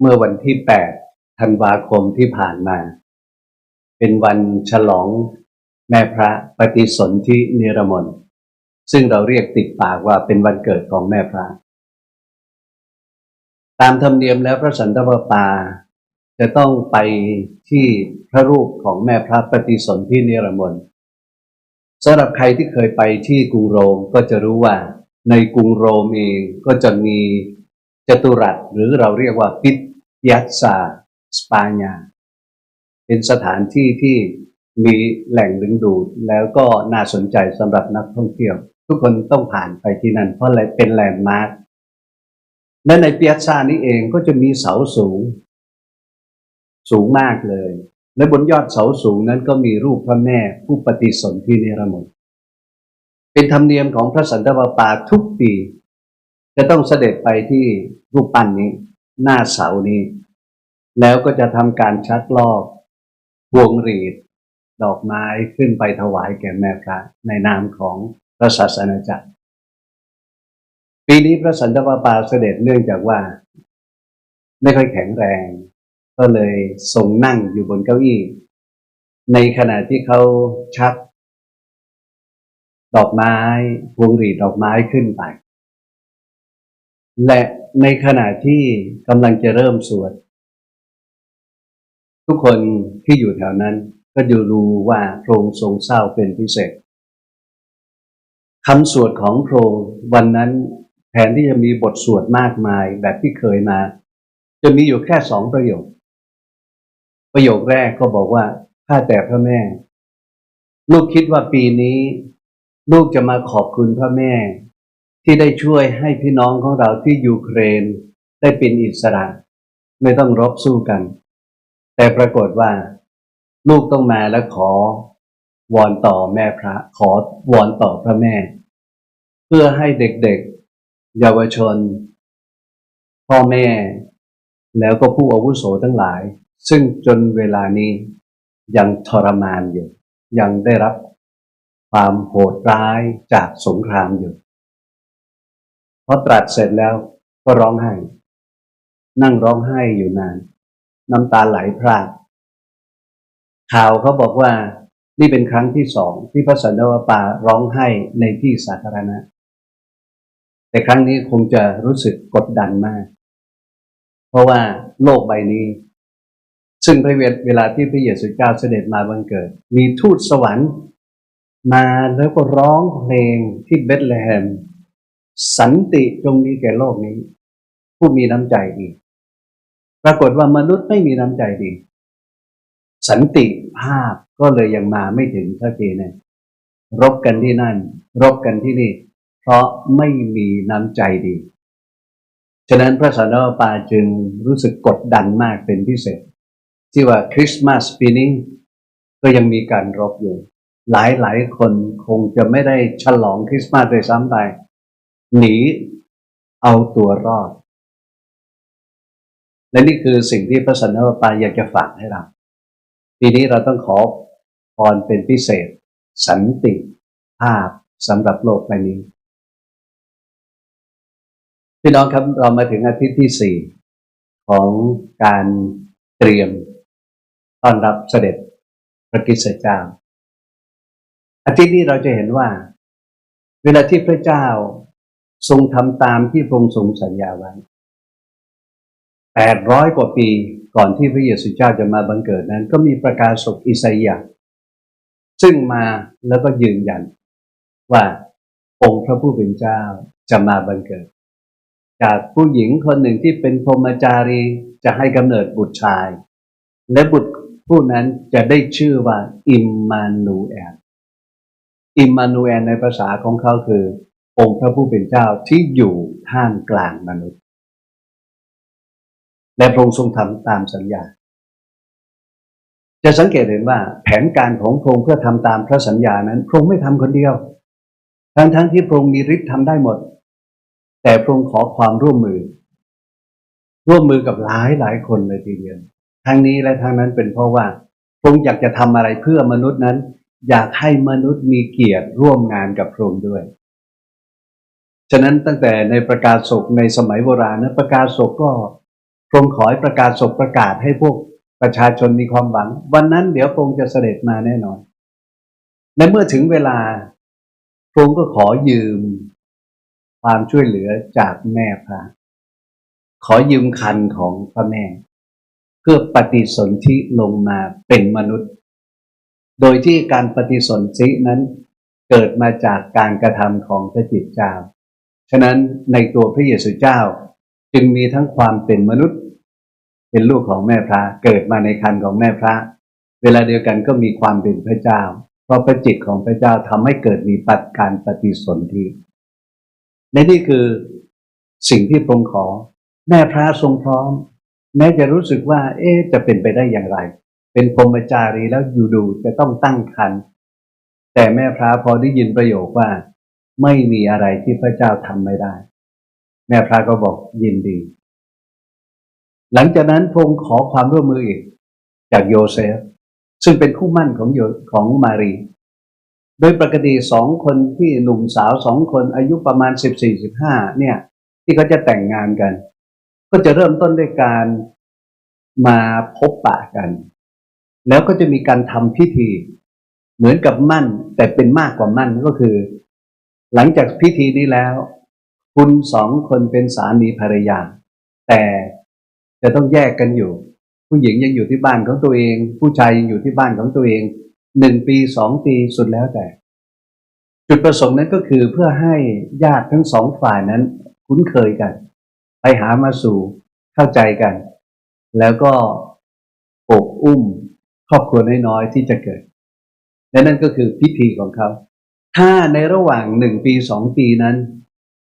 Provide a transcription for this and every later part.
เมื่อวันที่ 8 ธันวาคมที่ผ่านมา เป็นวันฉลองแม่พระปฏิสนธิเนรมนซึ่งเราเรียกติดปากว่าเป็นวันเกิดของแม่พระ ตามธรรมเนียมแล้วพระสันตะปาปา จะต้องไปที่พระรูปของแม่พระปฏิสนธิเนรมนสำหรับใครที่เคยไปที่กรุงโรมก็จะรู้ว่าในกรุงโรมเองก็จะมี จตุรัสหรือเราเรียกว่าปิตยัสซาสปาญาเป็นสถานที่ที่มีแหล่งดึงดูดแล้วก็น่าสนใจสำหรับนักท่องเที่ยว ทุกคนต้องผ่านไปที่นั่นเพราะอะไรเป็นแลนด์มาร์คและในเปียซานี้เองก็จะมีเสาสูง สูงมากเลย และบนยอดเสาสูงนั้นก็มีรูปพระแม่ผู้ปฏิสนธิเนรมนเป็นธรรมเนียมของพระสันตะปาปาทุกปี จะต้องเสด็จไปที่รูปปั้นนี้ หน้าเสานี้ แล้วก็จะทำการชักลอกพวงหรีด ดอกไม้ขึ้นไปถวายแก่แม่พระในนามของพระศาสนาจักร ปีนี้พระสันตะปาปาเสด็จเนื่องจากว่า ไม่ค่อยแข็งแรง ก็เลยทรงนั่งอยู่บนเก้าอี้ ในขณะที่เขาชัก ดอกไม้พวงหรีดดอกไม้ขึ้นไป และในขณะที่กำลังจะเริ่มสวด ทุกคนที่อยู่แถวนั้นก็จะรู้ว่าโพระองค์ทรงเศร้าเป็นพิเศษคำสวดของโพระองค์วันนั้นแทนที่จะมีบทสวดมากมายแบบที่เคยมา จะมีอยู่แค่สองประโยค ประโยคแรกก็บอกว่าข้าแต่พระแม่ ลูกคิดว่าปีนี้ ลูกจะมาขอบคุณพระแม่ ที่ได้ช่วยให้พี่น้องของเราที่ยูเครนได้เป็นอิสระ ไม่ต้องรบสู้กัน แต่ปรากฏว่า ลูกต้องมาและขอวอนต่อแม่พระ ขอวอนต่อพระแม่ เพื่อให้เด็กๆ เยาวชน พ่อแม่ แล้วก็ผู้อาวุโสทั้งหลาย ซึ่งจนเวลานี้ยังทรมานอยู่ ยังได้รับความโหดร้ายจากสงครามอยู่ พอตรัสเสร็จแล้วก็ร้องไห้ นั่งร้องไห้อยู่นาน น้ำตาไหลพรากข่าวเขาบอกว่านี่เป็นครั้งที่สองที่พระสันตะวปาร้องไห้ในที่สาธารณะ แต่ครั้งนี้คงจะรู้สึกกดดันมาก เพราะว่าโลกใบนี้ ซึ่งพระเวลาที่พระเยซูเจ้าเสด็จมาบังเกิด มีทูตสวรรค์ มาแล้วก็ร้องเพลงที่เบธเลเฮม สันติจงมีแก่โลกนี้ ผู้มีน้ำใจดี ปรากฏว่ามนุษย์ไม่มีน้ำใจดี สันติภาพก็เลยยังมาไม่ถึงเท่าทีเนี่ยรบกันที่นั่น รบกันที่นี่ เพราะไม่มีน้ำใจดี ฉะนั้นพระสันตะปาจึงรู้สึกกดดันมากเป็นพิเศษ ที่ว่าคริสต์มาสปีนี้ก็ยังมีการรบอยู่ หลายหลายคนคงจะไม่ได้ฉลองคริสต์มาสเลยซ้ำไป หนีเอาตัวรอด และนี่คือสิ่งที่พระสันตะปาอยากจะฝากให้เรา ปีนี้เราต้องขอพรเป็นพิเศษ สันติภาพสำหรับโลกใบนี้ พี่น้องครับเรามาถึงอาทิตย์ที่สี่ของการเตรียมต้อนรับเสด็จพระกิสเจ้าอาทิตย์นี้เราจะเห็นว่า เวลาที่พระเจ้า ทรงทำตามที่พระองค์ทรงสัญญาไว้แปดร้อยกว่าปีก่อนที่พระเยซูเจ้าจะมาบังเกิดนั้น ก็มีประกาศศกอิสยาห์ซึ่งมาแล้วก็ยืนยัน ว่าองค์พระผู้เป็นเจ้าจะมาบังเกิด จากผู้หญิงคนหนึ่งที่เป็นพรหมจารีจะให้กำเนิดบุตรชาย และบุตรผู้นั้นจะได้ชื่อว่าอิมมานูเอลอิมมานูเอลในภาษาของเขาคือ องค์พระผู้เป็นเจ้าที่อยู่ท่ามกลางมนุษย์ และพระองค์ทรงทำตามสัญญา จะสังเกตเห็นว่าแผนการของพระองค์เพื่อทำตามพระสัญญานั้นพระองค์ไม่ทำคนเดียว ทั้งทั้งที่พระองค์มีฤทธิ์ทำได้หมด แต่พระองค์ขอความร่วมมือ ร่วมมือกับหลายหลายคนเลยทีเดียวทั้งนี้และทั้งนั้นเป็นเพราะว่าพระองค์อยากจะทำอะไรเพื่อมนุษย์นั้น อยากให้มนุษย์มีเกียรติร่วมงานกับพระองค์ด้วย ฉะนั้นตั้งแต่ในประกาศศกในสมัยโบราณนะประกาศศกก็พระองค์ขอให้ประกาศศกประกาศให้พวกประชาชนมีความหวัง วันนั้นเดี๋ยวพระองค์จะเสด็จมาแน่นอนและเมื่อถึงเวลาพระองค์ก็ขอยืม ความช่วยเหลือจากแม่พระขอยืมคันของพระแม่ เพื่อปฏิสนธิลงมาเป็นมนุษย์ โดยที่การปฏิสนธินั้นเกิดมาจากการกระทำของพระจิตเจ้า ฉะนั้นในตัวพระเยซูเจ้าจึงมีทั้งความเป็นมนุษย์ เป็นลูกของแม่พระเกิดมาในคันของแม่พระ เวลาเดียวกันก็มีความเป็นพระเจ้า เพราะพระจิตของพระเจ้าทำให้เกิดมีปัจการปฏิสนธิและนี่คือสิ่งที่พระองค์ขอ แม่พระทรงพร้อม แม้จะรู้สึกว่า เอ๊จะเป็นไปได้อย่างไร เป็นพรหมจารีแล้วอยู่ดูจะต้องตั้งครรภ์แต่แม่พระพอได้ยินประโยคว่า ไม่มีอะไรที่พระเจ้าทำไม่ได้ แม่พระก็บอกยินดี หลังจากนั้นพรงขอความร่วมมืออีกจากโยเซฟ ซึ่งเป็นคู่มั่นของโยของมารี โดยปกติสองคนที่หนุ่มสาวสองคนอายุประมาณสิบสี่สิบห้าเนี่ย ที่เขาจะแต่งงานกัน ก็จะเริ่มต้นด้วยการมาพบปะกัน แล้วก็จะมีการทำพิธี เหมือนกับมั่นแต่เป็นมากกว่ามั่นก็คือ หลังจากพิธีนี้แล้ว คุณสองคนเป็นสามีภรรยา แต่จะต้องแยกกันอยู่ ผู้หญิงยังอยู่ที่บ้านของตัวเอง ผู้ชายยังอยู่ที่บ้านของตัวเองหนึ่งปีสองปีสุดแล้วแต่ จุดประสงค์นั้นก็คือเพื่อให้ญาติทั้งสองฝ่ายนั้นคุ้นเคยกัน ไปหามาสู่เข้าใจกัน แล้วก็อบอุ้มครอบครัวน้อยๆที่จะเกิดและนั่นก็คือพิธีของเขา ถ้าในระหว่างหนึ่งปีสองปีนั้น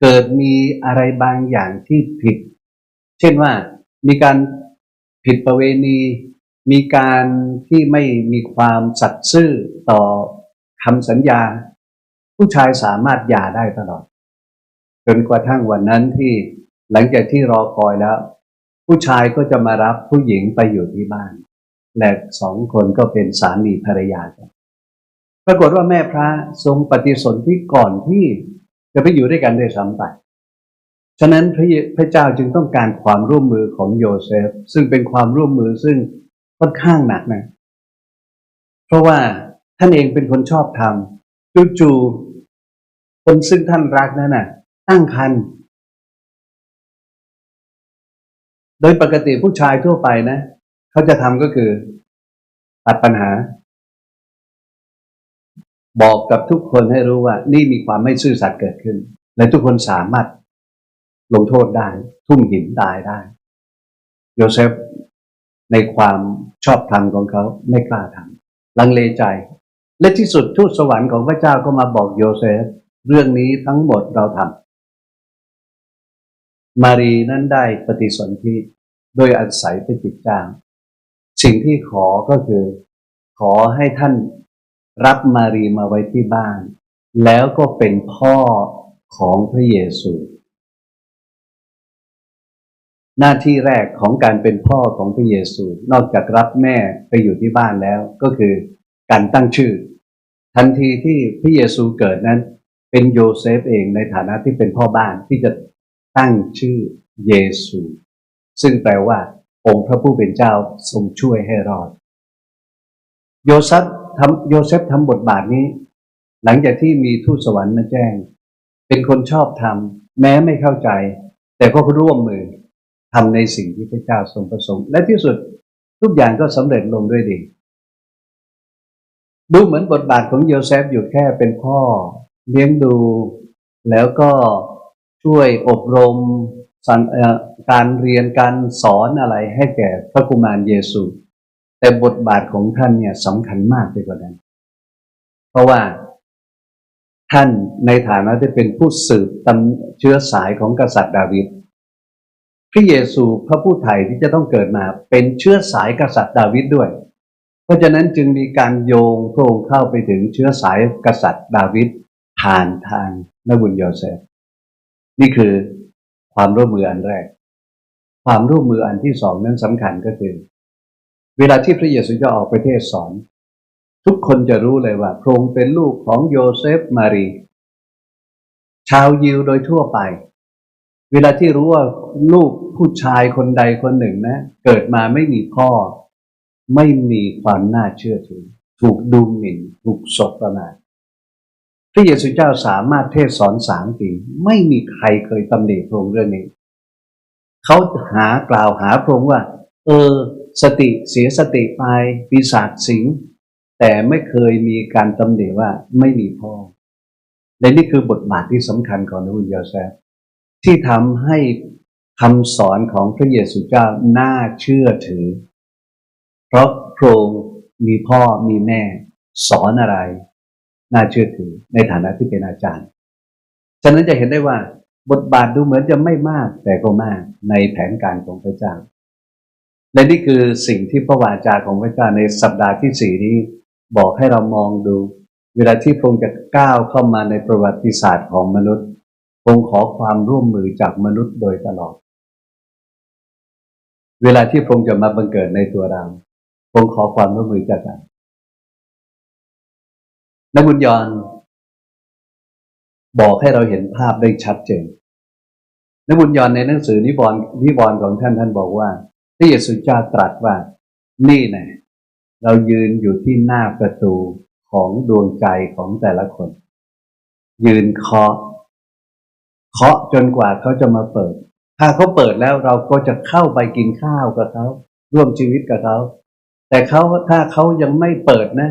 เกิดมีอะไรบางอย่างที่ผิด เช่นว่ามีการผิดประเวณี มีการที่ไม่มีความสัตย์ซื่อต่อคำสัญญา ผู้ชายสามารถหย่าได้ตลอด จนกระทั่งวันนั้นที่หลังจากที่รอคอยแล้ว ผู้ชายก็จะมารับผู้หญิงไปอยู่ที่บ้าน และสองคนก็เป็นสามีภรรยากัน ปรากฏว่าแม่พระทรงปฏิสนธิก่อนที่จะไปอยู่ด้วยกันด้วยซ้ำไปฉะนั้นพระเยพระเจ้าจึงต้องการความร่วมมือของโยเซฟ ซึ่งเป็นความร่วมมือซึ่งค่อนข้างหนักนะ เพราะว่าท่านเองเป็นคนชอบทำจู่ๆคนซึ่งท่านรักนั่นน่ะ ตั้งครรภ์โดยปกติผู้ชายทั่วไปนะ เขาจะทำก็คือตัดปัญหา บอกกับทุกคนให้รู้ว่า นี่มีความไม่ซื่อสัตย์เกิดขึ้น และทุกคนสามารถลงโทษได้ ทุ่มหินตายได้โยเซฟในความชอบธรรมของเขาไม่กล้าทำลังเลใจ และที่สุดทูตสวรรค์ของพระเจ้าก็มาบอกโยเซฟ เรื่องนี้ทั้งหมดเราทำมารีนั้นได้ปฏิสนธิโดยอาศัยพระจิตเจ้าสิ่งที่ขอก็คือ ขอให้ท่าน รับมารีมาไว้ที่บ้าน แล้วก็เป็นพ่อของพระเยซู หน้าที่แรกของการเป็นพ่อของพระเยซู นอกจากรับแม่ไปอยู่ที่บ้านแล้วก็คือการตั้งชื่อ ทันทีที่พระเยซูเกิดนั้น เป็นโยเซฟเองในฐานะที่เป็นพ่อบ้านที่จะตั้งชื่อเยซู ซึ่งแปลว่าองค์พระผู้เป็นเจ้าทรงช่วยให้รอด โยเซฟทำโยเซฟทำบทบาทนี้ หลังจากที่มีทูตสวรรค์มาแจ้ง เป็นคนชอบทำแม้ไม่เข้าใจ แต่ก็ร่วมมือทำในสิ่งที่พระเจ้าทรงประสงค์ และที่สุดทุกอย่างก็สำเร็จลงด้วยดี ดูเหมือนบทบาทของโยเซฟอยู่แค่เป็นพ่อ เลี้ยงดู แล้วก็ช่วยอบรมการเรียนการสอนอะไรให้แก่พระกุมารเยซู แต่บทบาทของท่านเนี่ยสำคัญมากไปกว่านั้น เพราะว่าท่านในฐานะที่เป็นผู้สืบตำเชื้อสายของกษัตริย์ดาวิดพระเยซูพระผู้ไถ่ที่จะต้องเกิดมาเป็นเชื้อสายกษัตริย์ดาวิดด้วย เพราะฉะนั้นจึงมีการโยงพระองค์เข้าไปถึงเชื้อสายกษัตริย์ดาวิดผ่านทางนบุญโยเซฟนี่คือความร่วมมืออันแรก ความร่วมมืออันที่สองนั้นสำคัญก็คือ เวลาที่พระเยซูจะออกไปเทศสอน ทุกคนจะรู้เลยว่าพระองค์เป็นลูกของโยเซฟมารี ชาวยิวโดยทั่วไป เวลาที่รู้ว่าลูกผู้ชายคนใดคนหนึ่งนะ เกิดมาไม่มีพ่อ ไม่มีความน่าเชื่อถือ ถูกดูหมิ่น ถูกสบประมาทพระเยซูเจ้าสามารถเทศสอนสามปีไม่มีใครเคยตำหนิพระองค์เรื่องนี้ เขาหากล่าวหาพระองค์ว่า เออ สติเสียสติไปปีศาจสิง แต่ไม่เคยมีการตำหนิว่าไม่มีพ่อและนี่คือบทบาทที่สำคัญของนบุญยอแซฟที่ทำให้คำสอนของพระเยซูเจ้าน่าเชื่อถือ เพราะพระองค์มีพ่อมีแม่ สอนอะไร น่าเชื่อถือในฐานะที่เป็นอาจารย์ ฉะนั้นจะเห็นได้ว่าบทบาทดูเหมือนจะไม่มากแต่ก็มากในแผนการของพระเจ้า และนี่คือสิ่งที่พระวาจาของพระเจ้าในสัปดาห์ที่สี่นี้บอกให้เรามองดู เวลาที่พระองค์จะก้าวเข้ามาในประวัติศาสตร์ของมนุษย์พระองค์ขอความร่วมมือจากมนุษย์โดยตลอด เวลาที่พระองค์จะมาบังเกิดในตัวเราพระองค์ขอความร่วมมือจากเรานักบุญยอนบอกให้เราเห็นภาพได้ชัดเจนนักบุญยอนในหนังสือนิบอนนิบอนของท่านท่านบอกว่า พระเยซูเจ้าตรัสว่า นี่แน่เรายืนอยู่ที่หน้าประตูของดวงใจของแต่ละคน ยืนเคาะเคาะจนกว่าเขาจะมาเปิด ถ้าเขาเปิดแล้วเราก็จะเข้าไปกินข้าวกับเขาร่วมชีวิตกับเขา แต่เขาถ้าเขายังไม่เปิดนะ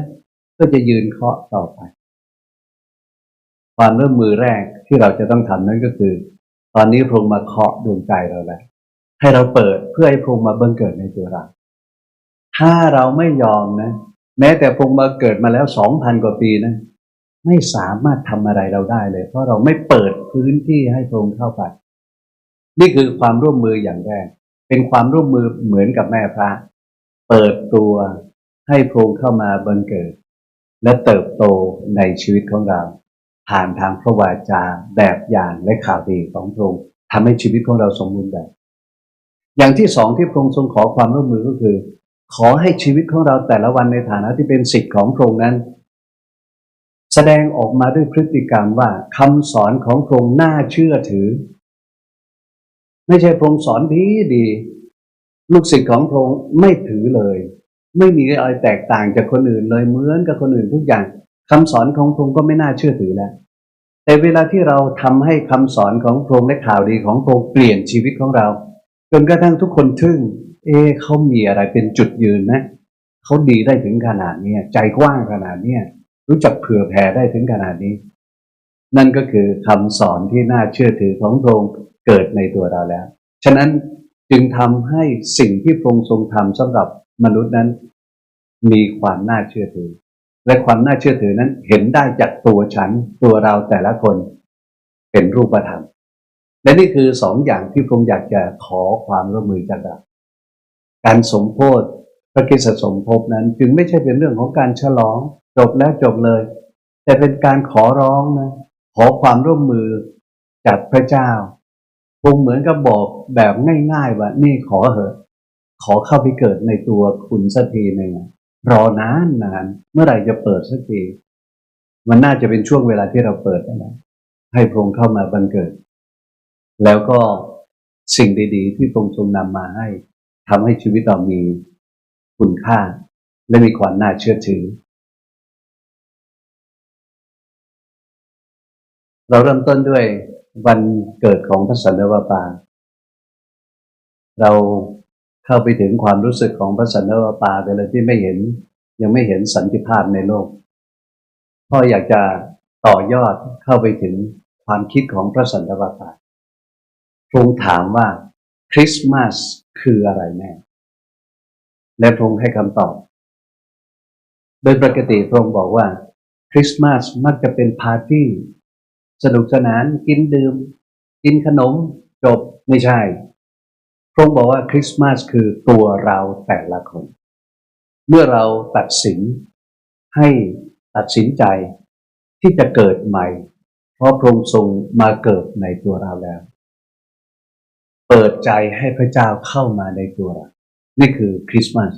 ก็จะยืนเคาะต่อไป ความเริ่มมือแรกที่เราจะต้องทำนั่นก็คือ ตอนนี้พระองค์มาเคาะดวงใจเราแล้ว ให้เราเปิดเพื่อให้พงมาเบังเกิดในตัวเรา ถ้าเราไม่ยอมนะ แม้แต่พงมาเกิดมาแล้วสองพันกว่าปีนะ ไม่สามารถทำอะไรเราได้เลย เพราะเราไม่เปิดพื้นที่ให้พงเข้าไป นี่คือความร่วมมืออย่างแรก เป็นความร่วมมือเหมือนกับแม่พระ เปิดตัวให้พงเข้ามาบังเกิด และเติบโตในชีวิตของเรา ผ่านทางพระวาจาแบบอย่างและข่าวดีของพระองค์ทำให้ชีวิตของเราสมบูรณ์แบบ อย่างที่สองที่พระองค์ทรงขอความร่วมมือก็คือ ขอให้ชีวิตของเราแต่ละวันในฐานะที่เป็นสิทธิ์ของพระองค์นั้น แสดงออกมาด้วยพฤติกรรมว่าคำสอนของพระองค์น่าเชื่อถือ ไม่ใช่พระองค์สอนดีดีลูกศิษย์ของพระองค์ไม่ถือเลย ไม่มีอะไรแตกต่างจากคนอื่นเลยเหมือนกับคนอื่นทุกอย่างคำสอนของพระองค์ก็ไม่น่าเชื่อถือแล้วแต่เวลาที่เราทำให้คำสอนของพระองค์และข่าวดีของพระองค์เปลี่ยนชีวิตของเรา จนกระทั่งทุกคนทึ่ง เอ๊เขามีอะไรเป็นจุดยืนนะเขาดีได้ถึงขนาดนี้ใจกว้างขนาดนี้รู้จักเผื่อแผ่ได้ถึงขนาดนี้ นั่นก็คือคำสอนที่น่าเชื่อถือของพระองค์เกิดในตัวเราแล้ว ฉะนั้นจึงทำให้สิ่งที่พระองค์ทรงทำสำหรับมนุษย์นั้น มีความน่าเชื่อถือ และความน่าเชื่อถือนั้นเห็นได้จากตัวฉันตัวเราแต่ละคนเป็นรูปธรรม และนี่คือสองอย่างที่พระองค์อยากจะขอความร่วมมือจากเราการสมโพธิพระคริสตสมภพนั้น จึงไม่ใช่เป็นเรื่องของการฉลองจบแล้วจบเลย แต่เป็นการขอร้องนะขอความร่วมมือจากพระเจ้าคงเหมือนกับบอกแบบง่ายๆว่านี่ขอเหอะ ขอเข้าไปเกิดในตัวคุณสักทีหนึ่งรอนานนานเมื่อไหร่จะเปิดสักทีมันน่าจะเป็นช่วงเวลาที่เราเปิดนะให้พระองค์เข้ามาบังเกิด แล้วก็สิ่งดีๆ ที่พระองค์ทรงนำมาให้ทำให้ชีวิตเรามีคุณค่า และมีความน่าเชื่อถือ เราเริ่มต้นด้วยวันเกิดของพระสันตะวาปา เราเข้าไปถึงความรู้สึกของพระสันตะวาปาไปเลยที่ไม่เห็นยังไม่เห็นสันติภาพในโลกพ่ออยากจะต่อยอดเข้าไปถึงความคิดของพระสันตะวาปา พระองค์ถามว่าคริสต์มาสคืออะไรแน่และพระองค์ให้คำตอบ โดยปกติพระองค์บอกว่า คริสต์มาสมักจะเป็นปาร์ตี้สนุกสนานกินดื่ม กินขนม จบไม่ใช่ พระองค์บอกว่าคริสต์มาสคือตัวเราแต่ละคน เมื่อเราตัดสินให้ตัดสินใจที่จะเกิดใหม่ เพราะพระองค์ทรงมาเกิดในตัวเราแล้ว ใจให้พระเจ้าเข้ามาในตัวเรานี่คือคริสต์มาส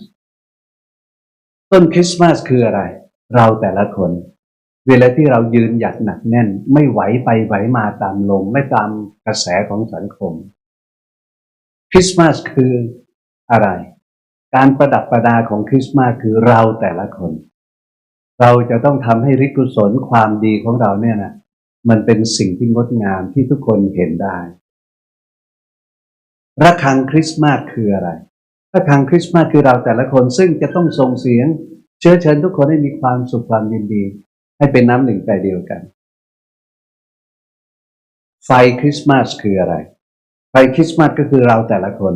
ต้นคริสต์มาสคืออะไร เราแต่ละคน เวลาที่เรายืนหยัดหนักแน่น ไม่ไหวไปไหวมาตามลมไม่ตามกระแสของสังคม คริสต์มาสคืออะไร การประดับประดาของคริสต์มาสคือเราแต่ละคน เราจะต้องทำให้ฤทธิกุศลความดีของเราเนี่ยนะมันเป็นสิ่งที่งดงามที่ทุกคนเห็นได้ ระฆังคริสต์มาสคืออะไรระฆังคริสต์มาสคือเราแต่ละคนซึ่งจะต้องส่งเสียง เชื้อเชิญทุกคนให้มีความสุขความยินดี ให้เป็นน้ำหนึ่งใจเดียวกัน ไฟคริสต์มาสคืออะไร ไฟคริสต์มาสก็คือเราแต่ละคน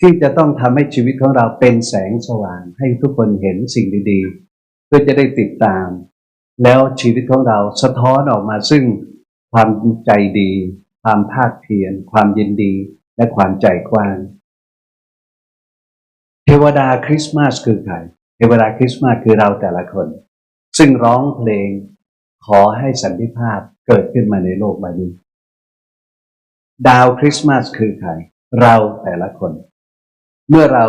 ที่จะต้องทำให้ชีวิตของเราเป็นแสงสว่าง ให้ทุกคนเห็นสิ่งดีๆ เพื่อจะได้ติดตาม แล้วชีวิตของเราสะท้อนออกมาซึ่งความใจดี ความภาคเพียรความยินดี และความใจกว้าง เทวดาคริสต์มาสคือใคร เทวดาคริสต์มาสคือเราแต่ละคน ซึ่งร้องเพลงขอให้สันติภาพเกิดขึ้นมาในโลกใบนี้ ดาวคริสต์มาสคือใคร เราแต่ละคน เมื่อเรา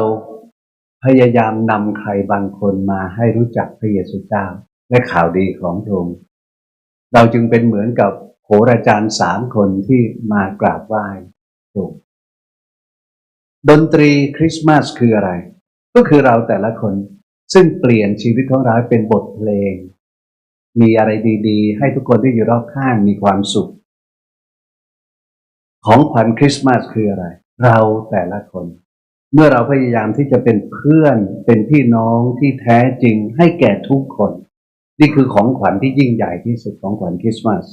พยายามนำใครบางคนมาให้รู้จักพระเยซูเจ้าและข่าวดีของพระองค์เราจึงเป็นเหมือนกับโหราจารย์สามคนที่มากราบไหว้พระองค์ ดนตรีคริสต์มาสคืออะไร ก็คือเราแต่ละคน ซึ่งเปลี่ยนชีวิตของเราเป็นบทเพลง มีอะไรดีๆ ให้ทุกคนที่อยู่รอบข้างมีความสุข ของขวัญคริสต์มาสคืออะไร เราแต่ละคน เมื่อเราพยายามที่จะเป็นเพื่อนเป็นพี่น้องที่แท้จริงให้แก่ทุกคน นี่คือของขวัญที่ยิ่งใหญ่ที่สุดของขวัญคริสต์มาส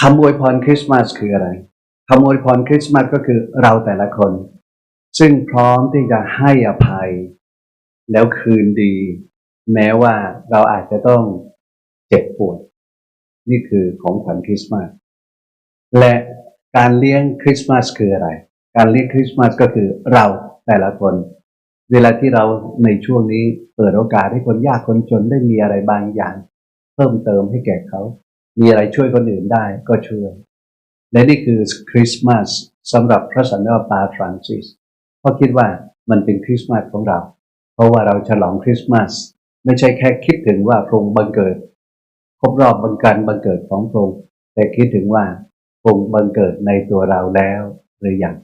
คำอวยพรคริสต์มาสคืออะไร คำอวยพรคริสต์มาสก็คือเราแต่ละคน ซึ่งพร้อมที่จะให้อภัย แล้วคืนดี แม้ว่าเราอาจจะต้องเจ็บปวด นี่คือของขวัญคริสต์มาสและการเลี้ยงคริสต์มาสคืออะไร การเลี้ยงคริสต์มาสก็คือเราแต่ละคน เวลาที่เราในช่วงนี้เปิดโอกาสให้คนยากคนจนได้มีอะไรบางอย่าง เพิ่มเติมให้แก่เขา มีอะไรช่วยคนอื่นได้ก็ช่วย และนี่คือคริสต์มาสสำหรับพระสันนิบาตฟรานซิสเพราะคิดว่ามันเป็นคริสต์มาสของเรา เพราะว่าเราฉลองคริสต์มาสไม่ใช่แค่คิดถึงว่าพระองค์บังเกิดครบรอบบังการบังเกิดของพระองค์แต่คิดถึงว่าพระองค์บังเกิดในตัวเราแล้วหรือยัง